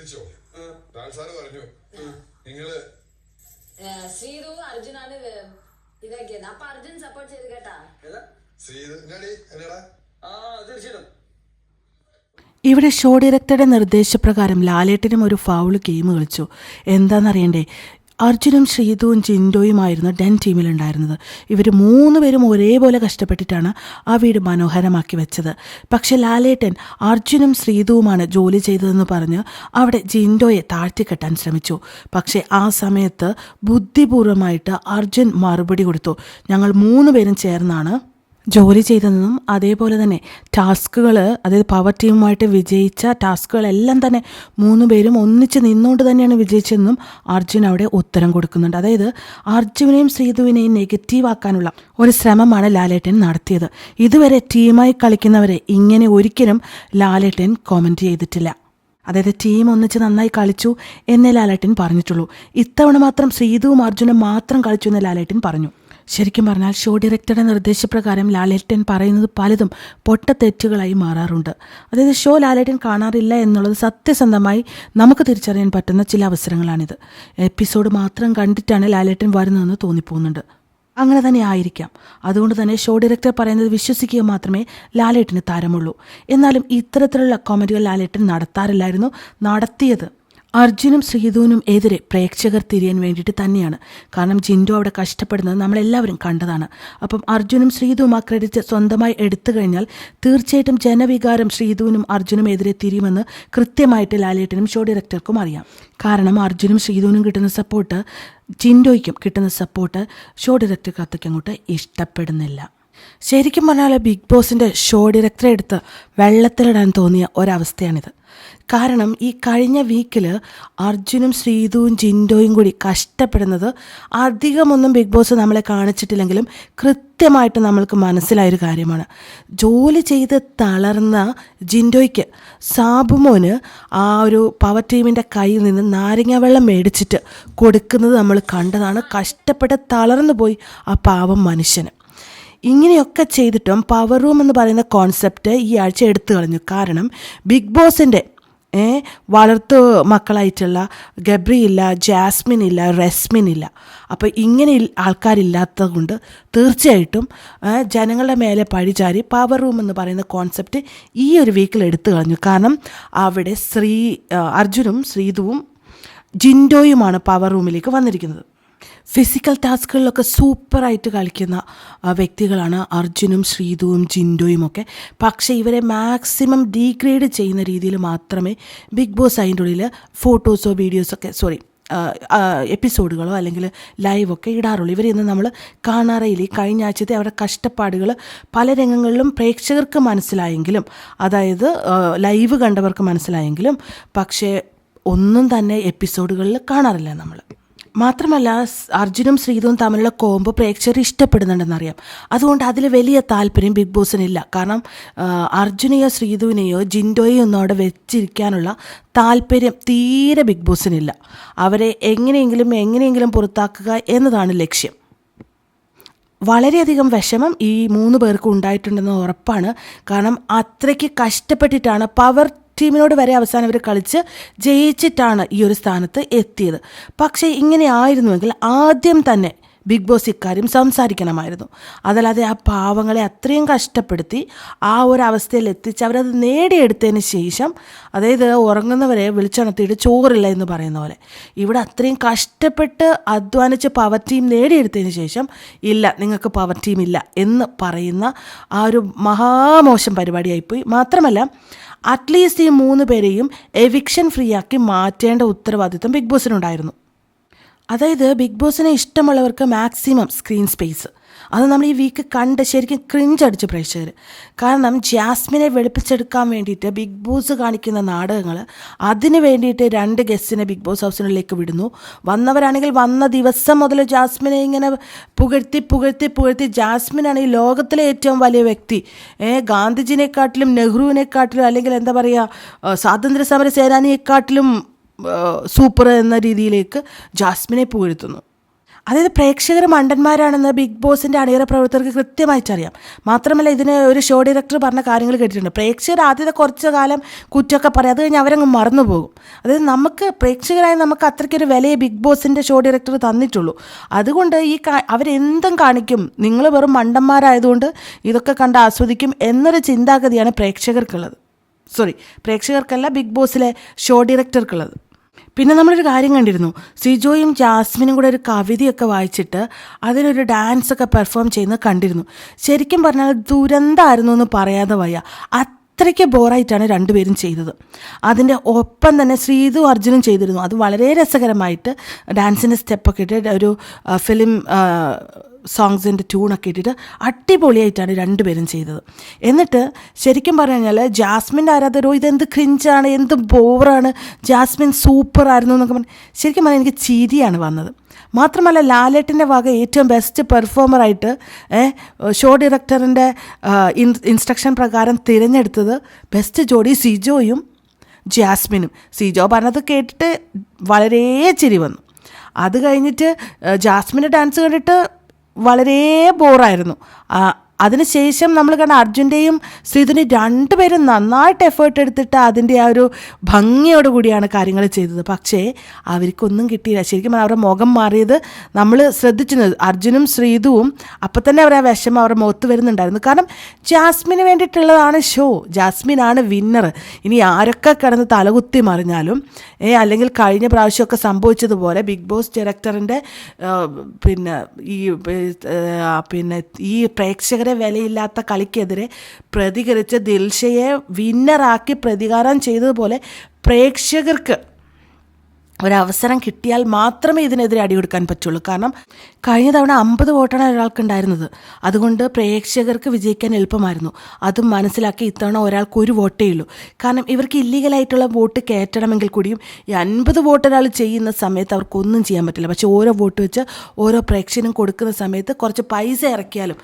ശ്രദ്ധിച്ചോ ലാൽ സാറ് പറഞ്ഞു. നിങ്ങൾ ശ്രീതു അർജുനാണ് ഇതാക്കിയത്. അപ്പൊ അർജുൻ സപ്പോർട്ട് ചെയ്ത് കേട്ടാ? ശ്രീതു എന്നാടി? എന്നടാ? ആ തീർച്ചയായിട്ടും. ഇവിടെ ഷോ ഡയറക്ടറുടെ നിർദ്ദേശപ്രകാരം ലാലേട്ടനും ഒരു ഫൗൾ ഗെയിം കളിച്ചു. എന്താണെന്നറിയണ്ടേ അർജുനും ശ്രീതുവും ജിൻഡോയുമായിരുന്നു ഡെൻ ടീമിലുണ്ടായിരുന്നത്. ഇവർ മൂന്ന് പേരും ഒരേപോലെ കഷ്ടപ്പെട്ടിട്ടാണ് ആ വീട് മനോഹരമാക്കി വെച്ചത്. പക്ഷെ ലാലേട്ടൻ അർജുനും ശ്രീതുവുമാണ് ജോലി ചെയ്തതെന്ന് പറഞ്ഞ് അവിടെ ജിൻഡോയെ താഴ്ത്തിക്കെട്ടാൻ ശ്രമിച്ചു. പക്ഷേ ആ സമയത്ത് ബുദ്ധിപൂർവമായിട്ട് അർജുൻ മറുപടി കൊടുത്തു. ഞങ്ങൾ മൂന്ന് പേരും ചേർന്നാണ് ജോലി ചെയ്തതെന്നും അതേപോലെ തന്നെ ടാസ്കുകൾ അതായത് പവർ ടീമുമായിട്ട് വിജയിച്ച ടാസ്കുകളെല്ലാം തന്നെ മൂന്ന് പേരും ഒന്നിച്ച് നിന്നുകൊണ്ട് തന്നെയാണ് വിജയിച്ചതെന്നും അർജുൻ അവിടെ ഉത്തരം കൊടുക്കുന്നുണ്ട്. അതായത് അർജുനെയും ശ്രീധുവിനെയും നെഗറ്റീവ് ആക്കാനുള്ള ഒരു ശ്രമമാണ് ലാലേട്ടൻ നടത്തിയത്. ഇതുവരെ ടീമായി കളിക്കുന്നവരെ ഇങ്ങനെ ഒരിക്കലും ലാലേട്ടൻ കോമന്റ് ചെയ്തിട്ടില്ല. അതായത് ടീം ഒന്നിച്ച് നന്നായി കളിച്ചു എന്നേ ലാലേട്ടൻ പറഞ്ഞിട്ടുള്ളൂ. ഇത്തവണ മാത്രം ശ്രീധുവും അർജുനും മാത്രം കളിച്ചു എന്ന് ലാലേട്ടൻ പറഞ്ഞു. ശരിക്കും പറഞ്ഞാൽ ഷോ ഡയറക്ടറുടെ നിർദ്ദേശപ്രകാരം ലാലേട്ടൻ പറയുന്നത് പലതും പൊട്ടത്തെറ്റുകളായി മാറാറുണ്ട്. അതായത് ഷോ ലാലേട്ടൻ കാണാറില്ല എന്നുള്ളത് സത്യസന്ധമായി നമുക്ക് തിരിച്ചറിയാൻ പറ്റുന്ന ചില അവസരങ്ങളാണിത്. എപ്പിസോഡ് മാത്രം കണ്ടിട്ടാണ് ലാലേട്ടൻ വരുന്നതെന്ന് തോന്നിപ്പോകുന്നുണ്ട്. അങ്ങനെ തന്നെ ആയിരിക്കാം. അതുകൊണ്ട് തന്നെ ഷോ ഡയറക്ടർ പറയുന്നത് വിശ്വസിക്കുക മാത്രമേ ലാലേട്ടന് താരമുള്ളൂ. എന്നാലും ഇത്തരത്തിലുള്ള കോമഡികൾ ലാലേട്ടൻ നടത്താറില്ലായിരുന്നു. നടത്തിയത് അർജുനും ശ്രീധുവിനും എതിരെ പ്രേക്ഷകർ തിരിയാൻ വേണ്ടിയിട്ട് തന്നെയാണ്. കാരണം ജിൻഡോ അവിടെ കഷ്ടപ്പെടുന്നത് നമ്മളെല്ലാവരും കണ്ടതാണ്. അപ്പം അർജുനും ശ്രീധുവും ആ ക്രെഡിറ്റ് സ്വന്തമായി എടുത്തു കഴിഞ്ഞാൽ തീർച്ചയായിട്ടും ജനവികാരം ശ്രീധുവിനും അർജുനും എതിരെ തിരിയുമെന്ന് കൃത്യമായിട്ട് ലാലേട്ടനും ഷോ ഡയറക്ടർക്കും അറിയാം. കാരണം അർജുനും ശ്രീധുവിനും കിട്ടുന്ന സപ്പോർട്ട് ജിൻഡോയ്ക്കും കിട്ടുന്ന സപ്പോർട്ട് ഷോ ഡയറക്ടർക്ക് അത്രയ്ക്ക് അങ്ങോട്ട് ഇഷ്ടപ്പെടുന്നില്ല. ശരിക്കും പറഞ്ഞാൽ ബിഗ് ബോസിന്റെ ഷോ ഡയറക്ടറെ എടുത്ത് വെള്ളത്തിലിടാൻ തോന്നിയ ഒരവസ്ഥയാണിത്. കാരണം ഈ കഴിഞ്ഞ വീക്കിൽ അർജുനും ശ്രീതുവും ജിൻഡോയും കൂടി കഷ്ടപ്പെടുന്നത് അധികമൊന്നും ബിഗ് ബോസ് നമ്മളെ കാണിച്ചിട്ടില്ലെങ്കിലും കൃത്യമായിട്ട് നമ്മൾക്ക് മനസ്സിലായൊരു കാര്യമാണ്. ജോലി ചെയ്ത് തളർന്ന ജിൻഡോയ്ക്ക് സാബുമോന് ആ ഒരു പവർ ടീമിന്റെ കയ്യിൽ നിന്ന് നാരങ്ങ വെള്ളം മേടിച്ചിട്ട് കൊടുക്കുന്നത് നമ്മൾ കണ്ടതാണ്. കഷ്ടപ്പെട്ട് തളർന്നു പോയി ആ പാവം മനുഷ്യന്. ഇങ്ങനെയൊക്കെ ചെയ്തിട്ടും പവർ റൂം എന്ന് പറയുന്ന കോൺസെപ്റ്റ് ഈ ആഴ്ച എടുത്തു കളഞ്ഞു. കാരണം ബിഗ് ബോസിന്റെ വളർത്തു മക്കളായിട്ടുള്ള ഗബ്രി ഇല്ല ജാസ്മിൻ ഇല്ല റെസ്മിൻ ഇല്ല അപ്പോൾ ഇങ്ങനെ ആൾക്കാരില്ലാത്തത് കൊണ്ട് തീർച്ചയായിട്ടും ജനങ്ങളുടെ മേലെ പഴിചാരി പവർ റൂം എന്ന് പറയുന്ന കോൺസെപ്റ്റ് ഈ ഒരു വീക്കിൽ എടുത്തു കളഞ്ഞു. കാരണം അവിടെ ശ്രീ അർജുനും ശ്രീതുവും ജിൻഡോയുമാണ് പവർ റൂമിലേക്ക് വന്നിരിക്കുന്നത്. ഫിസിക്കൽ ടാസ്കുകളിലൊക്കെ സൂപ്പറായിട്ട് കളിക്കുന്ന വ്യക്തികളാണ് അർജുനും ശ്രീതുവും ജിൻഡോയും ഒക്കെ. പക്ഷേ ഇവരെ മാക്സിമം ഡീഗ്രേഡ് ചെയ്യുന്ന രീതിയിൽ മാത്രമേ ബിഗ് ബോസ് അതിന്റെ ഉള്ളിൽ ഫോട്ടോസോ വീഡിയോസോ ഒക്കെ സോറി എപ്പിസോഡുകളോ അല്ലെങ്കിൽ ലൈവൊക്കെ ഇടാറുള്ളൂ. ഇവരിന്ന് നമ്മൾ കാണാറേയില്ല. ഈ കഴിഞ്ഞ ആഴ്ചത്തെ അവരുടെ കഷ്ടപ്പാടുകൾ പല രംഗങ്ങളിലും പ്രേക്ഷകർക്ക് മനസ്സിലായെങ്കിലും അതായത് ലൈവ് കണ്ടവർക്ക് മനസ്സിലായെങ്കിലും പക്ഷേ ഒന്നും തന്നെ എപ്പിസോഡുകളിൽ കാണാറില്ല നമ്മൾ മാത്രമല്ല അർജുനും ശ്രീതുവും തമ്മിലുള്ള കോമ്പ് പ്രേക്ഷകർ ഇഷ്ടപ്പെടുന്നുണ്ടെന്നറിയാം. അതുകൊണ്ട് അതിൽ വലിയ താല്പര്യം ബിഗ് ബോസിനില്ല. കാരണം അർജുനെയോ ശ്രീതുവിനെയോ ജിൻഡോയോ ഒന്നും അവിടെ വെച്ചിരിക്കാനുള്ള താല്പര്യം തീരെ ബിഗ് ബോസിനില്ല. അവരെ എങ്ങനെയെങ്കിലും എങ്ങനെയെങ്കിലും പുറത്താക്കുക എന്നതാണ് ലക്ഷ്യം. വളരെയധികം വിഷമം ഈ മൂന്ന് പേർക്കും ഉണ്ടായിട്ടുണ്ടെന്ന് ഉറപ്പാണ്. കാരണം അത്രയ്ക്ക് കഷ്ടപ്പെട്ടിട്ടാണ് പവർ ടീമിനോട് വരെ അവസാനം അവർ കളിച്ച് ജയിച്ചിട്ടാണ് ഈ ഒരു സ്ഥാനത്ത് എത്തിയത്. പക്ഷേ ഇങ്ങനെ ആയിരുന്നുവെങ്കിൽ ആദ്യം തന്നെ ബിഗ് ബോസ് ഇക്കാര്യം സംസാരിക്കണമായിരുന്നു. അതല്ലാതെ ആ പാവങ്ങളെ അത്രയും കഷ്ടപ്പെടുത്തി ആ ഒരു അവസ്ഥയിൽ എത്തിച്ച് അവരത് നേടിയെടുത്തതിന് ശേഷം അതായത് ഉറങ്ങുന്നവരെ വിളിച്ചുണർത്തിയിട്ട് ചോറില്ല എന്ന് പറയുന്ന പോലെ. ഇവിടെ അത്രയും കഷ്ടപ്പെട്ട് അധ്വാനിച്ച് പവർ ടീം നേടിയെടുത്തതിന് ശേഷം ഇല്ല നിങ്ങൾക്ക് പവർ ടീം ഇല്ല എന്ന് പറയുന്ന ആ ഒരു മഹാമോശം പരിപാടിയായിപ്പോയി. മാത്രമല്ല അറ്റ്ലീസ്റ്റ് ഈ മൂന്ന് പേരെയും എവിക്ഷൻ ഫ്രീ ആക്കി മാറ്റേണ്ട ഉത്തരവാദിത്വം ബിഗ് ബോസിനുണ്ടായിരുന്നു. അതായത് ബിഗ് ബോസിനെ ഇഷ്ടമുള്ളവർക്ക് മാക്സിമം സ്ക്രീൻ സ്പേസ്. അത് നമ്മൾ ഈ വീക്ക് കണ്ട് ശരിക്കും ക്രിഞ്ച് അടിച്ച് പ്രേക്ഷകർ. കാരണം ജാസ്മിനെ വെളുപ്പിച്ചെടുക്കാൻ വേണ്ടിയിട്ട് ബിഗ് ബോസ് കാണിക്കുന്ന നാടകങ്ങൾ അതിന് വേണ്ടിയിട്ട് രണ്ട് ഗസ്റ്റിനെ ബിഗ് ബോസ് ഹൗസിനുള്ളിലേക്ക് വിടുന്നു. വന്നവരാണെങ്കിൽ വന്ന ദിവസം മുതൽ ജാസ്മിനെ ഇങ്ങനെ പുകഴ്ത്തി പുകഴ്ത്തി പുകഴ്ത്തി ജാസ്മിനാണ് ഈ ലോകത്തിലെ ഏറ്റവും വലിയ വ്യക്തി. ഏ ഗാന്ധിജിനെക്കാട്ടിലും നെഹ്റുവിനെക്കാട്ടിലും അല്ലെങ്കിൽ എന്താ പറയുക സ്വാതന്ത്ര്യ സമര സേനാനിയെക്കാട്ടിലും സൂപ്പർ എന്ന രീതിയിലേക്ക് ജാസ്മിനെ പുകഴ്ത്തുന്നു. അതായത് പ്രേക്ഷകർ മണ്ടന്മാരാണെന്ന് ബിഗ് ബോസിന്റെ അണിയറ പ്രവർത്തകർക്ക് കൃത്യമായിട്ടറിയാം. മാത്രമല്ല ഇതിന് ഒരു ഷോ ഡയറക്ടർ പറഞ്ഞ കാര്യങ്ങൾ കേട്ടിട്ടുണ്ട്. പ്രേക്ഷകർ ആദ്യത്തെ കുറച്ച് കാലം കുറ്റമൊക്കെ പറയും. അത് കഴിഞ്ഞ് അവരങ്ങ് മറന്നു പോകും. അതായത് നമുക്ക് പ്രേക്ഷകരായ നമുക്ക് അത്രയ്ക്കൊരു വിലയെ ബിഗ് ബോസിന്റെ ഷോ ഡയറക്ടർ തന്നിട്ടുള്ളൂ. അതുകൊണ്ട് ഈ അവരെന്തും കാണിക്കും. നിങ്ങൾ വെറും മണ്ടന്മാരായതുകൊണ്ട് ഇതൊക്കെ കണ്ട് ആസ്വദിക്കും എന്നൊരു ചിന്താഗതിയാണ് പ്രേക്ഷകർക്കുള്ളത്. സോറി പ്രേക്ഷകർക്കല്ല ബിഗ് ബോസിലെ ഷോ ഡയറക്ടർക്കുള്ളത് പിന്നെ നമ്മളൊരു കാര്യം കണ്ടിരുന്നു. സിജോയും ജാസ്മിനും കൂടെ ഒരു കവിതയൊക്കെ വായിച്ചിട്ട് അതിനൊരു ഡാൻസ് ഒക്കെ പെർഫോം ചെയ്യുന്നത് കണ്ടിരുന്നു. ശരിക്കും പറഞ്ഞാൽ ദുരന്തമായിരുന്നു എന്ന് പറയാതെ വയ്യ. അത്രയ്ക്ക് ബോറായിട്ടാണ് രണ്ടുപേരും ചെയ്തത്. അതിന്റെ ഒപ്പം തന്നെ ശ്രീതു അർജുനും ചെയ്തിരുന്നു. അത് വളരെ രസകരമായിട്ട് ഡാൻസിന്റെ സ്റ്റെപ്പൊക്കെ ഇട്ട് ഒരു ഫിലിം സോങ്സിന്റെ ട്യൂണൊക്കെ ഇട്ടിട്ട് അടിപൊളിയായിട്ടാണ് രണ്ടുപേരും ചെയ്തത്. എന്നിട്ട് ശരിക്കും പറഞ്ഞു കഴിഞ്ഞാൽ ജാസ്മിന്റെ ആരാധകരോ ഇതെന്ത് ക്രിഞ്ചാണ് എന്ത് ബോറാണ് ജാസ്മിൻ സൂപ്പറായിരുന്നു എന്നൊക്കെ പറഞ്ഞു ശരിക്കും പറഞ്ഞാൽ എനിക്ക് ചിരിയാണ് വന്നത്. മാത്രമല്ല ലാലേട്ടിന്റെ വക ഏറ്റവും ബെസ്റ്റ് പെർഫോമറായിട്ട് ഷോ ഡയറക്ടറിന്റെ ഇൻസ്ട്രക്ഷൻ പ്രകാരം തിരഞ്ഞെടുത്തത് ബെസ്റ്റ് ജോഡി സിജോയും ജാസ്മിനും. സിജോ പറഞ്ഞത് കേട്ടിട്ട് വളരെ ചിരി വന്നു. അത് കഴിഞ്ഞിട്ട് ജാസ്മിന്റെ ഡാൻസ് കണ്ടിട്ട് വളരെ ബോറായിരുന്നു അതിനുശേഷം നമ്മൾ കണ്ട അർജുന്റെയും ശ്രീധുനി രണ്ടുപേരും നന്നായിട്ട് എഫേർട്ട് എടുത്തിട്ട് അതിന്റെ ആ ഒരു ഭംഗിയോട് കൂടിയാണ് കാര്യങ്ങൾ ചെയ്തത്. പക്ഷേ അവർക്കൊന്നും കിട്ടിയില്ല. ശരിക്കും അവരുടെ മുഖം മാറിയത് നമ്മൾ ശ്രദ്ധിച്ചിരുന്നത് അർജുനും ശ്രീതുവും അപ്പം തന്നെ അവരെ വിഷമം അവരുടെ മുഖത്ത് വരുന്നുണ്ടായിരുന്നു. കാരണം ജാസ്മിന് വേണ്ടിയിട്ടുള്ളതാണ് ഷോ ജാസ്മിനാണ് വിന്നർ ഇനി ആരൊക്കെ കിടന്ന് തലകുത്തി മറിഞ്ഞാലും ഏ അല്ലെങ്കിൽ കഴിഞ്ഞ പ്രാവശ്യമൊക്കെ സംഭവിച്ചതുപോലെ ബിഗ് ബോസ് ഡയറക്ടറിന്റെ പിന്നെ ഈ പിന്നെ ഈ പ്രേക്ഷകരെ വിലയില്ലാത്ത കളിക്കെതിരെ പ്രതികരിച്ച് ദിൽഷയെ വിന്നറാക്കി പ്രതികാരം ചെയ്തതുപോലെ പ്രേക്ഷകർക്ക് ഒരവസരം കിട്ടിയാൽ മാത്രമേ ഇതിനെതിരെ അടികൊടുക്കാൻ പറ്റുള്ളൂ. കാരണം കഴിഞ്ഞ തവണ അമ്പത് വോട്ടാണ് ഒരാൾക്കുണ്ടായിരുന്നത്. അതുകൊണ്ട് പ്രേക്ഷകർക്ക് വിജയിക്കാൻ എളുപ്പമായിരുന്നു. അതും മനസ്സിലാക്കി ഇത്തവണ ഒരാൾക്ക് ഒരു വോട്ടേ ഉള്ളൂ. കാരണം ഇവർക്ക് ഇല്ലീഗലായിട്ടുള്ള വോട്ട് കയറ്റണമെങ്കിൽ കൂടിയും ഈ അൻപത് വോട്ട് ഒരാൾ ചെയ്യുന്ന സമയത്ത് അവർക്കൊന്നും ചെയ്യാൻ പറ്റില്ല. പക്ഷേ ഓരോ വോട്ട് വെച്ച് ഓരോ പ്രേക്ഷകനും കൊടുക്കുന്ന സമയത്ത് കുറച്ച് പൈസ ഇറക്കിയാലും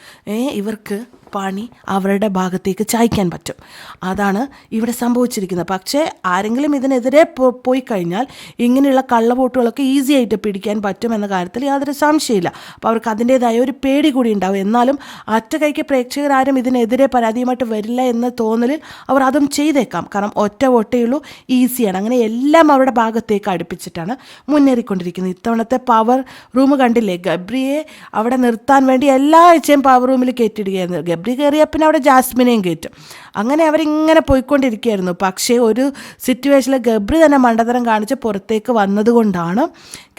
ഇവർക്ക് പണി അവരുടെ ഭാഗത്തേക്ക് ചായ്ക്കാൻ പറ്റും. അതാണ് ഇവിടെ സംഭവിച്ചിരിക്കുന്നത്. പക്ഷേ ആരെങ്കിലും ഇതിനെതിരെ പോയി കഴിഞ്ഞാൽ ഇങ്ങനെയുള്ള കള്ളവോട്ടുകളൊക്കെ ഈസി ആയിട്ട് പിടിക്കാൻ പറ്റും എന്ന കാര്യത്തിൽ യാതൊരു സംശയമില്ല. അപ്പോൾ അവർക്ക് അതിന്റേതായ ഒരു പേടി കൂടി ഉണ്ടാവും. എന്നാലും ഒറ്റ കൈക്ക് പ്രേക്ഷകരാരും ഇതിനെതിരെ പരാതിയുമായിട്ട് വരില്ല എന്ന് തോന്നലിൽ അവർ അതും ചെയ്തേക്കാം. കാരണം ഒറ്റ വോട്ടേയുള്ളൂ ഈസിയാണ് അങ്ങനെ എല്ലാം അവരുടെ ഭാഗത്തേക്ക് അടുപ്പിച്ചിട്ടാണ് മുന്നേറിക്കൊണ്ടിരിക്കുന്നത്. ഇത്തവണത്തെ പവർ റൂം കണ്ടില്ലേ? ഗബ്രിയെ അവിടെ നിർത്താൻ വേണ്ടി എല്ലാ ആഴ്ചയും പവർ റൂമിൽ കയറ്റിയിടുകയായിരുന്നു ഗബ്രി കയറിയ പിന്നെ അവിടെ ജാസ്മിനെയും കയറ്റും. അങ്ങനെ അവരിങ്ങനെ പോയിക്കൊണ്ടിരിക്കുകയായിരുന്നു. പക്ഷേ ഒരു സിറ്റുവേഷനിൽ ഗബ്രി തന്നെ മണ്ടതരം കാണിച്ച് പുറത്തേക്ക് വന്നതുകൊണ്ടാണ്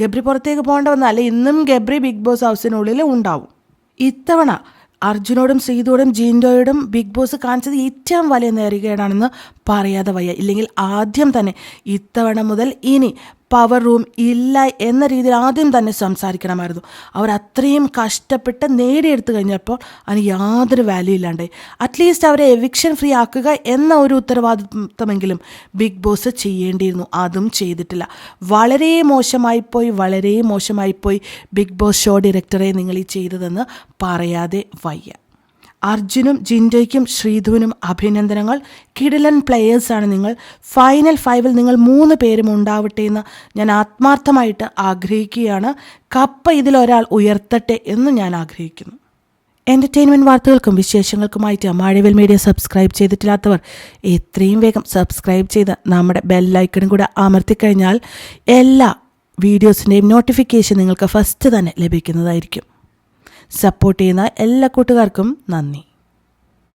ഗബ്രി പുറത്തേക്ക് പോകേണ്ട വന്നത്. അല്ലെ ഇന്നും ഗബ്രി ബിഗ് ബോസ് ഹൗസിനുള്ളിൽ ഉണ്ടാവും. ഇത്തവണ അർജുനോടും ശ്രീതോടും ജീൻഡോയോടും ബിഗ് ബോസ് കാണിച്ചത് ഏറ്റവും വലിയ നേരികേടാണെന്ന് പറയാതെ വയ്യ. ഇല്ലെങ്കിൽ ആദ്യം തന്നെ ഇത്തവണ മുതൽ ഇനി പവർ റൂം ഇല്ല എന്ന രീതിയിൽ ആദ്യം തന്നെ സംസാരിക്കണമായിരുന്നു. അവർ അത്രയും കഷ്ടപ്പെട്ട് നേടിയെടുത്തു കഴിഞ്ഞപ്പോൾ അതിന് യാതൊരു വാല്യൂ ഇല്ലാണ്ടായി. അറ്റ്ലീസ്റ്റ് അവരെ എവിക്ഷൻ ഫ്രീ ആക്കുക എന്ന ഒരു ഉത്തരവാദിത്വമെങ്കിലും ബിഗ് ബോസ് ചെയ്യേണ്ടിയിരുന്നു. അതും ചെയ്തിട്ടില്ല. വളരെ മോശമായി പോയി വളരെ മോശമായി പോയി ബിഗ് ബോസ് ഷോ ഡയറക്ടറെ നിങ്ങൾ ഈ ചെയ്തതെന്ന് പറയാതെ വയ്യ. അർജുനും ജിൻഡയ്ക്കും ശ്രീധുവിനും അഭിനന്ദനങ്ങൾ. കിടിലൻ പ്ലെയേഴ്സാണ് നിങ്ങൾ. ഫൈനൽ ഫൈവിൽ നിങ്ങൾ മൂന്ന് പേരും ഉണ്ടാവട്ടെ എന്ന് ഞാൻ ആത്മാർത്ഥമായിട്ട് ആഗ്രഹിക്കുകയാണ്. കപ്പ ഇതിലൊരാൾ ഉയർത്തട്ടെ എന്ന് ഞാൻ ആഗ്രഹിക്കുന്നു. എന്റർടൈൻമെന്റ് വാർത്തകൾക്കും വിശേഷങ്ങൾക്കുമായിട്ട് മാഴവിൽ മീഡിയ സബ്സ്ക്രൈബ് ചെയ്തിട്ടില്ലാത്തവർ എത്രയും വേഗം സബ്സ്ക്രൈബ് ചെയ്ത് നമ്മുടെ ബെല്ലൈക്കണും കൂടെ അമർത്തിക്കഴിഞ്ഞാൽ എല്ലാ വീഡിയോസിന്റെയും നോട്ടിഫിക്കേഷൻ നിങ്ങൾക്ക് ഫസ്റ്റ് തന്നെ ലഭിക്കുന്നതായിരിക്കും. സപ്പോർട്ട് ചെയ്യുന്ന എല്ലാ കൂട്ടുകാർക്കും നന്ദി.